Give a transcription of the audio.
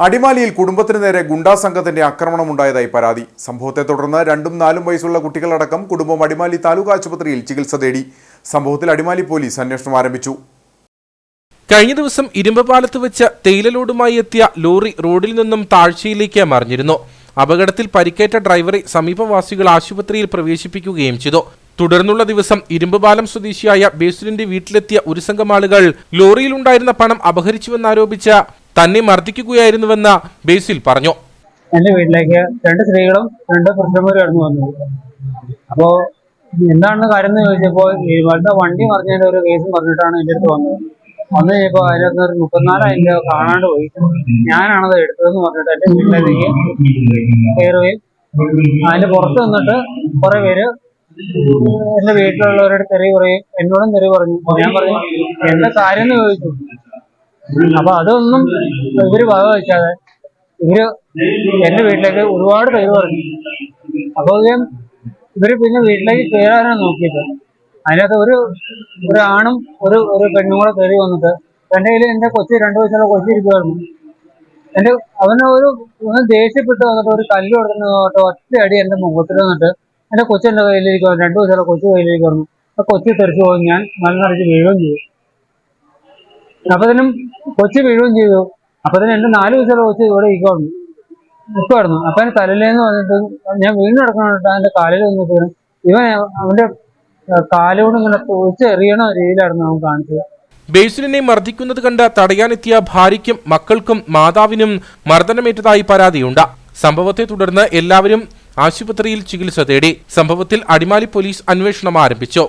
അടിമാലിയിൽ കുടുംബത്തിന് നേരെ ഗുണ്ടാ സംഘത്തിന്റെ ആക്രമണമുണ്ടായതായി പരാതി. സംഭവത്തെ തുടർന്ന് രണ്ടും നാലും വയസ്സുള്ള കുട്ടികളടക്കം കുടുംബം അടിമാലി താലൂക്ക് ആശുപത്രിയിൽ ചികിത്സ തേടി. സംഭവത്തിൽ അടിമാലി പോലീസ് അന്വേഷണം ആരംഭിച്ചു. കഴിഞ്ഞ ദിവസം ഇരുമ്പപാലത്ത് വെച്ച് തേയിലലോടുമായി എത്തിയ ലോറി റോഡിൽ നിന്നും താഴ്ചയിലേക്ക് മറിഞ്ഞിരുന്നു. അപകടത്തിൽ പരിക്കേറ്റ ഡ്രൈവറെ സമീപവാസികൾ ആശുപത്രിയിൽ പ്രവേശിപ്പിക്കുകയും ചെയ്തു. തുടർന്നുള്ള ദിവസം ഇരുമ്പുപാലം സ്വദേശിയായ ബേസുലിന്റെ വീട്ടിലെത്തിയ ഒരു സംഘം ആളുകൾ ലോറിയിലുണ്ടായിരുന്ന പണം അപഹരിച്ചുവെന്നാരോപിച്ച് തന്നെ മർദ്ദിക്കുകയായിരുന്നുവെന്ന ബേസിൽ പറഞ്ഞു. എന്റെ വീട്ടിലേക്ക് രണ്ട് സ്ത്രീകളും രണ്ട് പുരുഷന്മാരും കടന്നു വന്നു. അപ്പോ എന്താണ് കാര്യം എന്ന് ചോദിച്ചപ്പോൾ ഇവരുടെ വണ്ടി മറിഞ്ഞതിന്റെ ഒരു കേസ് പറഞ്ഞിട്ടാണ് എന്റെ അടുത്ത് വന്നത്. വന്നു കഴിഞ്ഞപ്പോ അതിനകത്ത് ഒരു മുപ്പത്തിനാലായിരം രൂപ കാണാണ്ട് പോയി. ഞാനാണത് എടുത്തതെന്ന് പറഞ്ഞിട്ട് എന്റെ വീട്ടിലേക്ക് കയറുകയും അതിന്റെ പുറത്ത് നിന്നിട്ട് കുറെ പേര് എന്റെ വീട്ടിലുള്ളവരോട് തെറി പറയും എന്നോടും തെറി പറഞ്ഞു. ഞാൻ പറഞ്ഞു എന്താ കാര്യം എന്ന് ചോദിച്ചു? അപ്പൊ അതൊന്നും ഇവർ വക വെച്ചാതെ ഇവർ എന്റെ വീട്ടിലേക്ക് ഒരുപാട് പേര് പറഞ്ഞു. അപ്പൊ ഇവർ പിന്നെ വീട്ടിലേക്ക് കയറാനാണ് നോക്കിയത്. അതിനകത്ത് ഒരു ഒരു ആണും ഒരു ഒരു പെണ്ണും കൂടെ കയറി വന്നിട്ട് എന്റെ കയ്യിൽ എന്റെ കൊച്ചു രണ്ടു വയസ്സുള്ള കൊച്ചു ഇരിക്കുമായിരുന്നു എന്റെ അവന് ഒരു ഒന്ന് ദേഷ്യപ്പെട്ട് വന്നിട്ട് ഒരു കല്ല് കൊടുക്കുന്ന ഒറ്റ അടി എന്റെ മുഖത്തിൽ വന്നിട്ട് എന്റെ കൊച്ചു എന്റെ കയ്യിലിരിക്കുവായിരുന്നു രണ്ടു വയസ്സുള്ള കൊച്ചു കയ്യിലിരിക്കുവായിരുന്നു. ആ കൊച്ചു തെറിച്ചു പോയി ഞാൻ മലനിറച്ച് വീഴുകയും ചെയ്തു. അപ്പതിനും കൊച്ചു വീഴുകയും ചെയ്തു. അപ്പതിന് എന്റെ നാല് ദിവസമുള്ള കൊച്ചു ഇവിടെ ഇരിക്കുവായിരുന്നു. നിൽക്കുമായിരുന്നു അപ്പൊ തലയിലേന്ന് വന്നിട്ട് ഞാൻ വീണ്ടും നടക്കണോട്ട് അവന്റെ കാലിൽ നിന്നിട്ട് ഇവൻ അവന്റെ കാലുകൊണ്ട് ഇങ്ങനെ തോച്ചെറിയണ രീതിയിലായിരുന്നു അവൻ കാണിച്ചത്. ബേസിലിനെ മർദ്ദിക്കുന്നത് കണ്ട് തടയാനെത്തിയ ഭാര്യയ്ക്കും മക്കൾക്കും മാതാവിനും മർദ്ദനമേറ്റതായി പരാതിയുണ്ട്. സംഭവത്തെ തുടർന്ന് എല്ലാവരും ആശുപത്രിയിൽ ചികിത്സ തേടി. സംഭവത്തിൽ അടിമാലി പോലീസ് അന്വേഷണം ആരംഭിച്ചു.